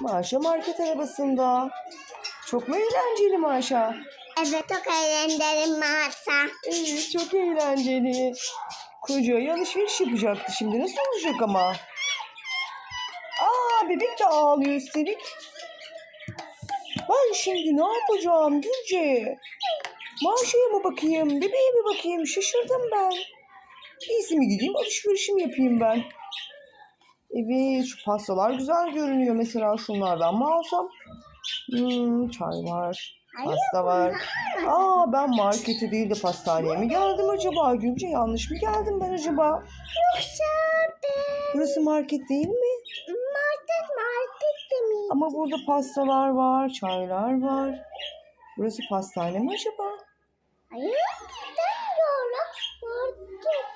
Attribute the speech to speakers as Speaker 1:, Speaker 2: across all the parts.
Speaker 1: Maşa market arabasında. Çok mu eğlenceli Maşa?
Speaker 2: Evet çok eğlendim mağaza.
Speaker 1: Evet çok eğlenceli. Kocaya alışveriş yapacaktı şimdi. Nasıl olacak ama? Aa bebek de ağlıyor üstelik. Ben şimdi ne yapacağım Gülce? Maşa'ya mı bakayım, bebeğe mi bakayım? Şaşırdım ben. İyisi mi gideyim alışverişimi yapayım ben. Evet şu pastalar güzel görünüyor. Mesela şunlardan mı alsam? Hmm, çay var. Pasta var. Aa ben markete değil de pastaneye mi geldim acaba? Gülce yanlış mı geldim ben acaba?
Speaker 2: Yoksa ben
Speaker 1: Burası market değil mi?
Speaker 2: market market de mi?
Speaker 1: Ama burada pastalar var, çaylar var. Burası pastane mi acaba?
Speaker 2: Hayır demiyorum. Market.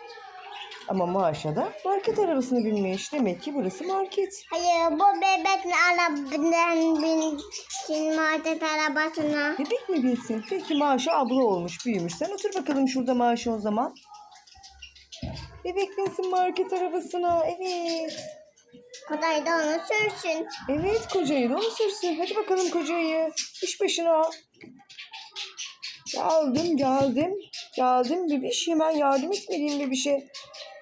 Speaker 1: Ama Maşa da market arabasını binmiş. Demek ki burası market.
Speaker 2: Hayır bu bebek arabadan binsin market arabasına.
Speaker 1: Bebek mi bilsin? Peki Maşa abla olmuş, büyümüş. Sen otur bakalım şurada Maşa o zaman. Bebek binsin market arabasına. Evet.
Speaker 2: Kolay da onu sürsün.
Speaker 1: Evet kocayı da onu sürsün. Hadi bakalım kocayı. İş başına. Geldim geldim. Geldim bebiş. Hemen yardım etmeliyim bebişe.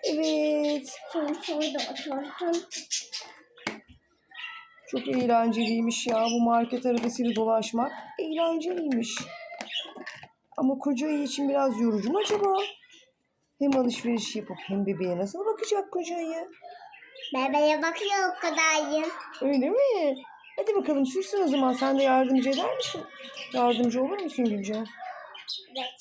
Speaker 1: Evet.
Speaker 2: Şimdi şurada otursun.
Speaker 1: Çok eğlenceliymiş ya bu market arabasıyla dolaşmak. Eğlenceliymiş. Ama kocayı için biraz yorucu mu acaba? Hem alışveriş yapıp hem bebeğe nasıl bakacak kocayı?
Speaker 2: Bebeğe bakıyor o kadar iyi.
Speaker 1: Öyle mi? Hadi bakalım sürsün o zaman. Sen de yardımcı eder misin? Yardımcı olur musun Gülce?
Speaker 2: Evet.